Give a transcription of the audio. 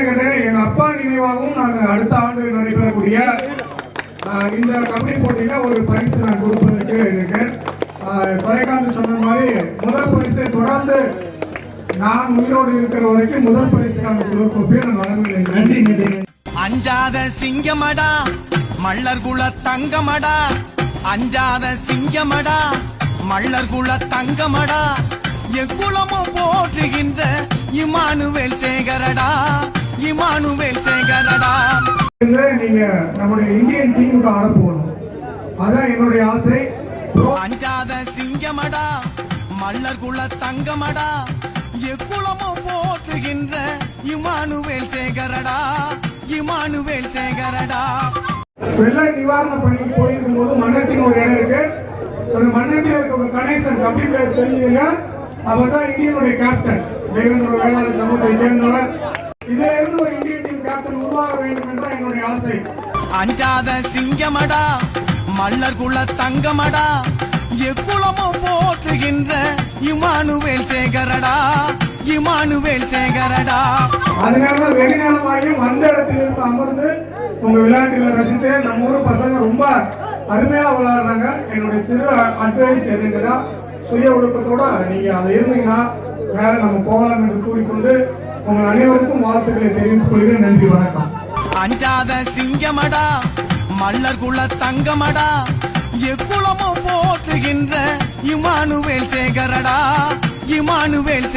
என்னன்னு கேட்டீங்கன்னா எங்க அப்பா நினைவாகவும் நான் அடுத்த ஆண்டு நடைபெறக்கூடிய இந்த கபடி போட்டியில ஒரு பரிசு நான் கொடுப்பதற்கு இருக்கேன். ஆஹ், சொன்ன மாதிரி முதல் பரிசை தொடர்ந்து நான் உயிரோடு இருக்கிற வரைக்கும் முதல் பரிசுக்கான கொடுப்பேன். நான் வழங்குகிறேன். நன்றி நிதின் அஞ்சாத சிங்கமடா மல்லர் குல தங்கமடா. அஞ்சாத சிங்கமடா மல்லர் குல தங்கமடா. எக்குலமும் போற்றுகின்ற இமானுவேல் சேகரடா. இமானுவேல் சேகரடா. நீங்க நம்முடைய இந்தியன் டீமுக்கு ஆட போகணும். அதான் என்னுடைய ஆசை. அஞ்சாத சிங்கமடா மல்லர் குல தங்கமடா எக்குலமும் போற்றுகின்ற இமானுவேல் சேகரடா இமானுவேல் சேகரடா. வெள்ள நிவாரண பணிக்கு போயிருக்கும் போது மன்னத்தின் ஒரு இடம் இருக்கு. அந்த மன்னத்தில் இருக்க ஒரு கணேசன் கபடி பிளேயர் தெரிஞ்சுங்க. அவர் தான் இந்தியனுடைய கேப்டன் தேவேந்திர வேளாண் சமூகத்தை சேர்ந்தவர் இதில் இருந்து ஒரு இந்தியன் டீம் கேப்டன் உருவாக வேண்டும் என்றால் என்னுடைய ஆசை அஞ்சாத சிங்கமடா மல்லர் குல தங்கமடா எக்குலமும் போற்றுகின்ற இமானுவேல் சேகரடா இமானுவேல் சேகரடா. அதனால வெகு நேரமாகியும் அந்த இடத்துல இருந்து அமர்ந்து உங்க விளையாட்டுகளை ரசித்து நம்ம ஊர் பசங்க ரொம்ப அருமையா விளையாடுறாங்க. என்னுடைய சிறு அட்வைஸ் என்னன்னா சுய ஒழுக்கத்தோட நீங்க அதை இருந்தீங்கன்னா வேற நம்ம போகலாம் என்று கூறிக்கொண்டு உங்கள் அனைவருக்கும் வாழ்த்துக்களை தெரிவித்துக் கொள்கிறேன். நன்றி வணக்கம். அஞ்சாத சிங்கமடா மல்லர் குல தங்கமடா எக்குலமும் போற்றுகின்ற இமானுவேல் சேகரடா இமானுவேல்